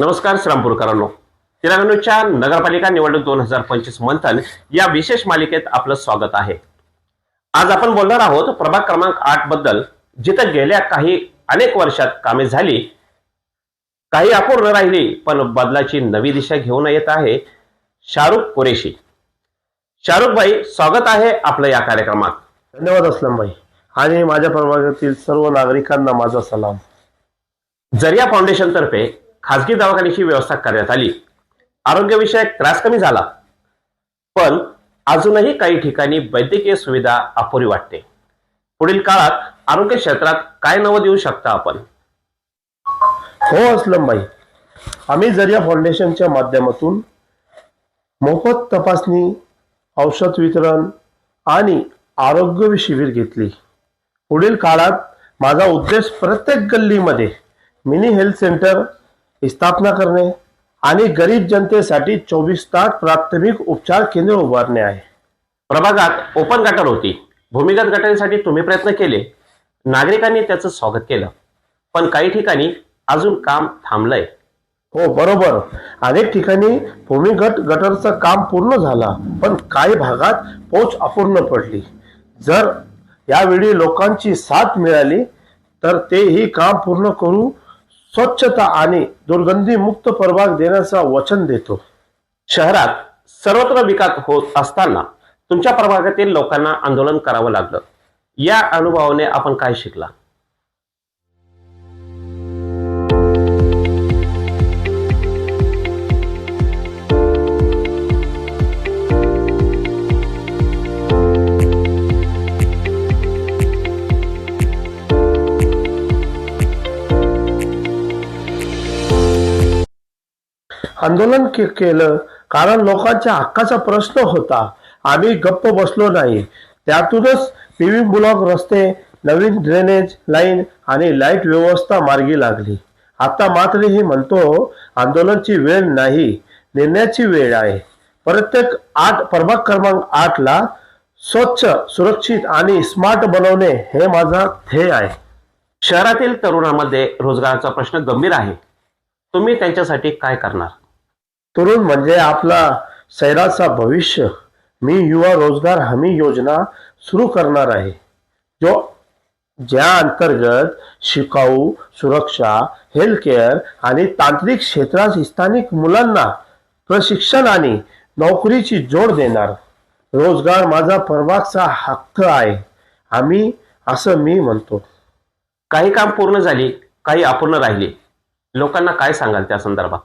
नमस्कार श्रामपूरकरांनो तिरांगणूच्या नगरपालिका निवडणूक दोन हजार पंचवीस मंथन या विशेष मालिकेत आपलं स्वागत आहे. आज आपण बोलणार आहोत प्रभाग क्रमांक आठबद्दल जिथं गेल्या काही अनेक वर्षात कामे झाली. काही अपूर्ण राहिली पण बदलाची नवी दिशा घेऊन येत आहे शाहरुख कुरेशी. शाहरुख भाई स्वागत आहे आपलं या कार्यक्रमात. धन्यवाद असलम भाई आणि माझ्या प्रभागातील सर्व नागरिकांना माझा सलाम. जरिया फाउंडेशन तर्फे खासगी दवाखान्याची व्यवस्था करण्यात आली. आरोग्यविषयक त्रास कमी झाला. पण अजूनही काही ठिकाणी वैद्यकीय सुविधा अपुरी वाटते. पुढील काळात आरोग्य क्षेत्रात काय नवं देऊ शकता आपण? हो असलम भाई आम्ही जरिया फाउंडेशनच्या माध्यमातून मोफत तपासणी औषध वितरण आणि आरोग्य शिबिर घेतली. पुढील काळात माझा उद्देश प्रत्येक गल्लीमध्ये मिनी हेल्थ सेंटर स्थापना करणे आणि गरीब जनतेसाठी चोवीस तास प्राथमिक उपचार केंद्र उभारणे आहे. प्रभागात ओपन गटर होती. भूमिगत गटारीसाठी तुम्ही प्रयत्न केले. नागरिकांनी त्याचं स्वागत केलं. पण काही ठिकाणी अजून काम थांबलंय. हो बरोबर. अनेक ठिकाणी भूमिगत गटरचं काम पूर्ण झाला पण काही भागात पोच अपूर्ण पडली. जर यावेळी लोकांची साथ मिळाली तर तेही काम पूर्ण करू स्वच्छता आणि दुर्गंधीमुक्त प्रभाग देण्याचं वचन देतो. शहरात सर्वत्र विकास होत असताना तुमच्या प्रभागातील लोकांना आंदोलन करावं लागलं. या अनुभवाने आपण काय शिकला? आंदोलन के केलं. कारण लोकांच्या हक्काचा प्रश्न होता. आम्ही गप्प बसलो नाही. त्यातूनच पीव्ही ब्लॉक रस्ते नवीन ड्रेनेज लाईन आणि लाइट व्यवस्था मार्गी लागली. आता मात्र हे म्हणतो आंदोलनची वेळ नाही. निर्णयाची वेळ आहे. प्रत्येक आठ प्रभाग क्रमांक आठला स्वच्छ सुरक्षित आणि स्मार्ट बनवणे हे माझा ध्येय आहे. शहरातील तरुणांमध्ये रोजगाराचा प्रश्न गंभीर आहे. तुम्ही त्यांच्यासाठी काय करणार? तरुण म्हणजे आपला सैराचा भविष्य. मी युवा रोजगार हमी योजना सुरू करणार आहे. जो ज्या अंतर्गत शिकाऊ सुरक्षा हेल्थकेअर आणि तांत्रिक क्षेत्रात स्थानिक मुलांना प्रशिक्षण आणि नोकरीची जोड देणार. रोजगार माझा प्रभागचा हक्क आहे. आम्ही असं मी म्हणतो. काही काम पूर्ण झाली काही अपूर्ण राहिली. लोकांना काय सांगाल त्या संदर्भात?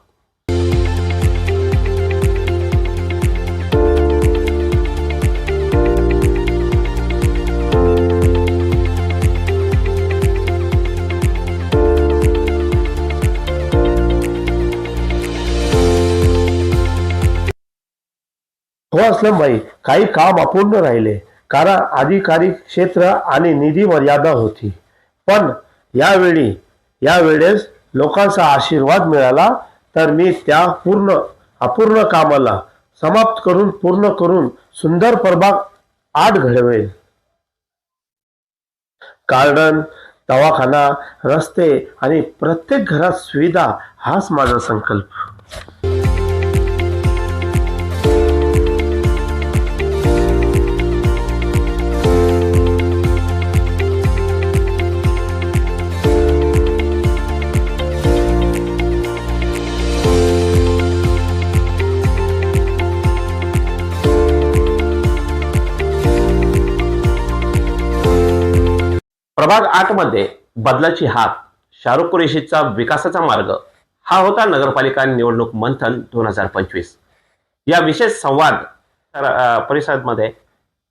हो असलम भाई काही काम अपूर्ण राहिले. कारण अधिकारी क्षेत्र आणि निधी मर्यादा होती. पण यावेळी यावेळेस लोकांचा आशीर्वाद मिळाला तर मी त्या पूर्ण अपूर्ण कामाला समाप्त करून पूर्ण करून सुंदर प्रभाग आठ घडवेल. गार्डन दवाखाना रस्ते आणि प्रत्येक घरात सुविधा हाच माझा संकल्प. प्रभाग आठमध्ये बदलाची हात शाहरुख कुरेशीचा विकासाचा मार्ग हा होता नगरपालिका निवडणूक मंथन दोन हजार पंचवीस. या विशेष संवाद अ, परिषदमध्ये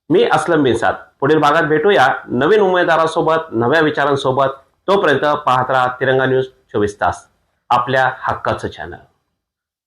मी असलम बिनसाद पुढील भागात भेटूया नवीन उमेदवारासोबत नव्या विचारांसोबत. तोपर्यंत पाहत राहा तिरंगा न्यूज चोवीस तास आपल्या हक्काचं चॅनल